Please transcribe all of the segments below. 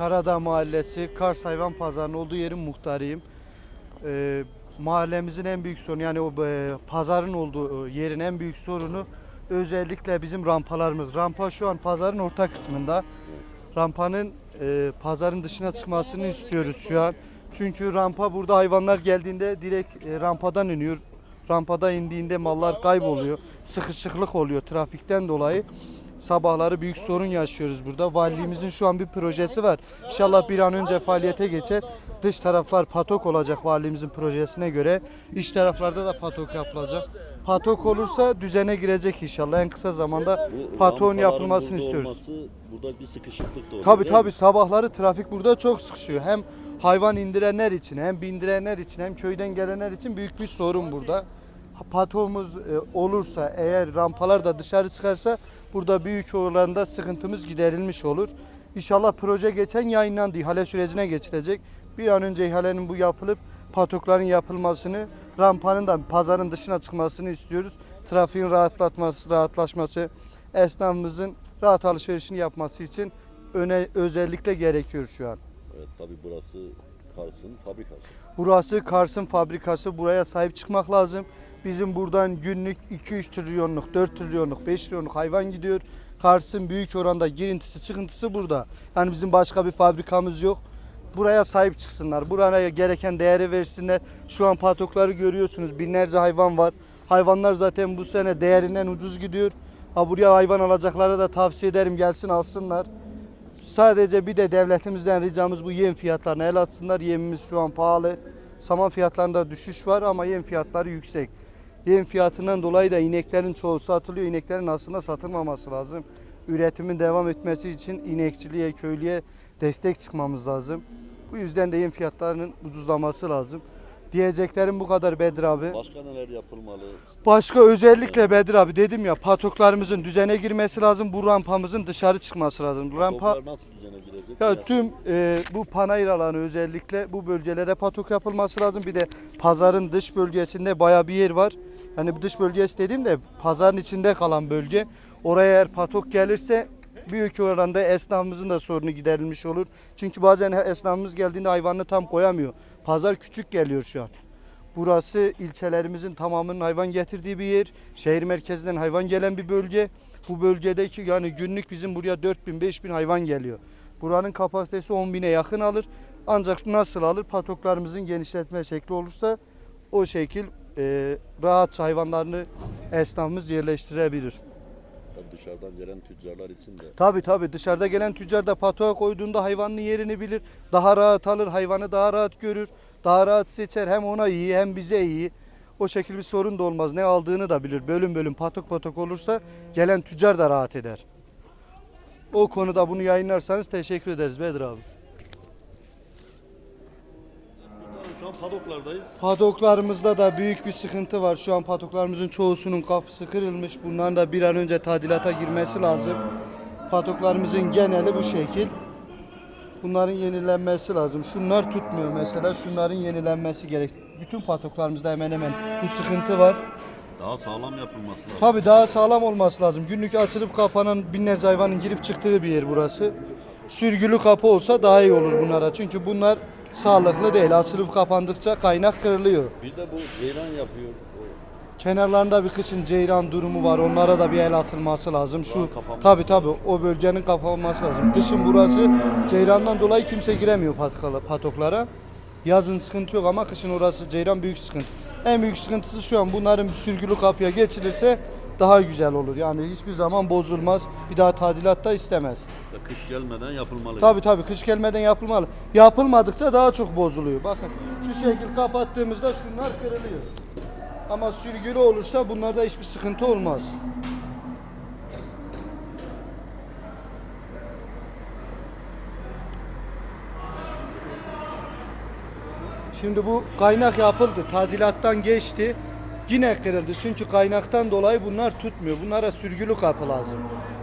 Karadağ Mahallesi Kars Hayvan Pazarı'nın olduğu yerin muhtarıyım. Ee, mahallemizin en büyük sorunu yani o e, pazarın olduğu e, yerin en büyük sorunu özellikle bizim rampalarımız. Rampa şu an pazarın orta kısmında. Rampanın e, pazarın dışına çıkmasını istiyoruz şu an. Çünkü rampa burada hayvanlar geldiğinde direkt e, rampadan iniyor. Rampada indiğinde mallar kayboluyor. Sıkışıklık oluyor trafikten dolayı. Sabahları büyük sorun yaşıyoruz burada. Valiliğimizin şu an bir projesi var. İnşallah bir an önce faaliyete geçer. Dış taraflar patok olacak valiliğimizin projesine göre. İç taraflarda da patok yapılacak. Patok olursa düzene girecek inşallah. En kısa zamanda Bu patoğun yapılmasını burada istiyoruz. olması, burada bir sıkışıklık da oluyor. Tabi değil mi? tabi sabahları trafik burada çok sıkışıyor. Hem hayvan indirenler için hem bindirenler için hem köyden gelenler için büyük bir sorun burada. Patomuz e, olursa eğer rampalar da dışarı çıkarsa burada büyük oranda sıkıntımız giderilmiş olur. İnşallah proje geçen yayınlandı. İhale sürecine geçilecek. Bir an önce ihalenin bu yapılıp patokların yapılmasını, rampanın da pazarın dışına çıkmasını istiyoruz. Trafiğin rahatlatması, rahatlaşması, esnafımızın rahat alışverişini yapması için öne özellikle gerekiyor şu an. Evet tabi burası Kars'ın fabrikası. Burası Kars'ın fabrikası. Buraya sahip çıkmak lazım. Bizim buradan günlük 2-3 trilyonluk, 4 trilyonluk, 5 trilyonluk hayvan gidiyor. Kars'ın büyük oranda girintisi, çıkıntısı burada. Yani bizim başka bir fabrikamız yok. Buraya sahip çıksınlar. Buraya gereken değeri versinler. Şu an patokları görüyorsunuz. Binlerce hayvan var. Hayvanlar zaten bu sene değerinden ucuz gidiyor. Ha buraya hayvan alacaklara da tavsiye ederim gelsin alsınlar. Sadece bir de devletimizden ricamız bu yem fiyatlarına el atsınlar. Yemimiz şu an pahalı. Saman fiyatlarında düşüş var ama yem fiyatları yüksek. Yem fiyatından dolayı da ineklerin çoğu satılıyor. İneklerin aslında satılmaması lazım. Üretimin devam etmesi için inekçiliğe, köylüye destek çıkmamız lazım. Bu yüzden de yem fiyatlarının ucuzlaması lazım. Diyeceklerim bu kadar Bedir abi. Başka neler yapılmalı? Başka özellikle Bedir abi dedim ya patoklarımızın düzene girmesi lazım. Bu rampamızın dışarı çıkması lazım. Bu rampa Toplar nasıl düzene girecek? ya tüm e, bu panayır alanı özellikle bu bölgelere patok yapılması lazım. Bir de pazarın dış bölgesinde baya bir yer var. Yani bu dış bölgesi dediğim de pazarın içinde kalan bölge. Oraya eğer patok gelirse büyük oranda esnafımızın da sorunu giderilmiş olur. Çünkü bazen esnafımız geldiğinde hayvanını tam koyamıyor. Pazar küçük geliyor şu an. Burası ilçelerimizin tamamının hayvan getirdiği bir yer. Şehir merkezinden hayvan gelen bir bölge. Bu bölgedeki yani günlük bizim buraya 4000 5000 hayvan geliyor. Buranın kapasitesi 10 bine yakın alır. Ancak nasıl alır? Patoklarımızın genişletme şekli olursa o şekil e, rahat hayvanlarını esnafımız yerleştirebilir. Tabii dışarıdan gelen tüccarlar için de Tabi tabi dışarıda gelen tüccar da patoğa koyduğunda hayvanın yerini bilir. Daha rahat alır, hayvanı daha rahat görür. Daha rahat seçer. Hem ona iyi hem bize iyi. O şekil bir sorun da olmaz. Ne aldığını da bilir. Bölüm bölüm patok patok olursa gelen tüccar da rahat eder. O konuda bunu yayınlarsanız teşekkür ederiz Bedir abi. An padoklardayız. Padoklarımızda da büyük bir sıkıntı var. Şu an padoklarımızın çoğusunun kapısı kırılmış. Bunların da bir an önce tadilata girmesi lazım. Padoklarımızın geneli bu şekil. Bunların yenilenmesi lazım. Şunlar tutmuyor mesela. Şunların yenilenmesi gerek. Bütün padoklarımızda hemen hemen bu sıkıntı var. Daha sağlam yapılması lazım. Tabii daha sağlam olması lazım. Günlük açılıp kapanan binlerce hayvanın girip çıktığı bir yer burası. Sürgülü kapı olsa daha iyi olur bunlara. Çünkü bunlar sağlıklı değil. Açılıp kapandıkça kaynak kırılıyor. Bir de bu ceylan yapıyor. Kenarlarında bir kışın ceyran durumu var. Onlara da bir el atılması lazım. Şu tabi tabi o bölgenin kapanması lazım. Kışın burası ceyrandan dolayı kimse giremiyor patoklara. Yazın sıkıntı yok ama kışın orası ceyran büyük sıkıntı. En büyük sıkıntısı şu an bunların sürgülü kapıya geçilirse daha güzel olur. Yani hiçbir zaman bozulmaz. Bir daha tadilat da istemez. kış gelmeden yapılmalı. Tabi tabi kış gelmeden yapılmalı. Yapılmadıkça daha çok bozuluyor. Bakın şu şekil kapattığımızda şunlar kırılıyor. Ama sürgülü olursa bunlarda hiçbir sıkıntı olmaz. Şimdi bu kaynak yapıldı. Tadilattan geçti. Yine kırıldı. Çünkü kaynaktan dolayı bunlar tutmuyor. Bunlara sürgülü kapı lazım.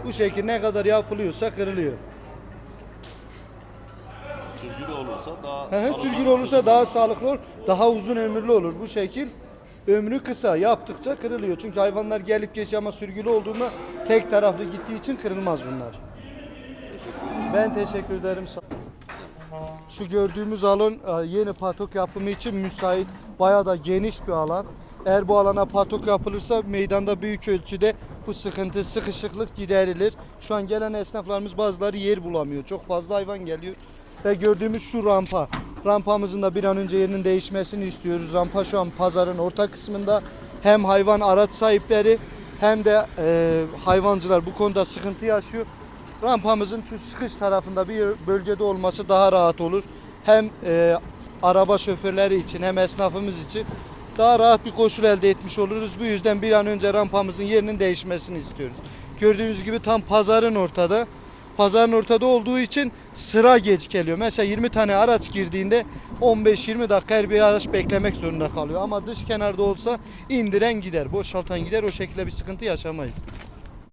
Bu şekil ne kadar yapılıyorsa kırılıyor. Sürgülü olursa daha hı, sağlıklı Sürgülü olursa daha sağlıklı olur, daha uzun ömürlü olur. Bu şekil ömrü kısa. Yaptıkça kırılıyor. Çünkü hayvanlar gelip geçiyor ama sürgülü olduğunda tek taraflı gittiği için kırılmaz bunlar. Ben teşekkür ederim. Şu gördüğümüz alan e, yeni patok yapımı için müsait. Bayağı da geniş bir alan. Eğer bu alana patok yapılırsa meydanda büyük ölçüde bu sıkıntı, sıkışıklık giderilir. Şu an gelen esnaflarımız bazıları yer bulamıyor. Çok fazla hayvan geliyor. Ve gördüğümüz şu rampa. Rampamızın da bir an önce yerinin değişmesini istiyoruz. Rampa şu an pazarın orta kısmında. Hem hayvan araç sahipleri hem de e, hayvancılar bu konuda sıkıntı yaşıyor. Rampamızın şu çıkış tarafında bir bölgede olması daha rahat olur. Hem e, araba şoförleri için hem esnafımız için daha rahat bir koşul elde etmiş oluruz. Bu yüzden bir an önce rampamızın yerinin değişmesini istiyoruz. Gördüğünüz gibi tam pazarın ortada. Pazarın ortada olduğu için sıra geç geliyor. Mesela 20 tane araç girdiğinde 15-20 dakika her bir araç beklemek zorunda kalıyor. Ama dış kenarda olsa indiren gider, boşaltan gider. O şekilde bir sıkıntı yaşamayız.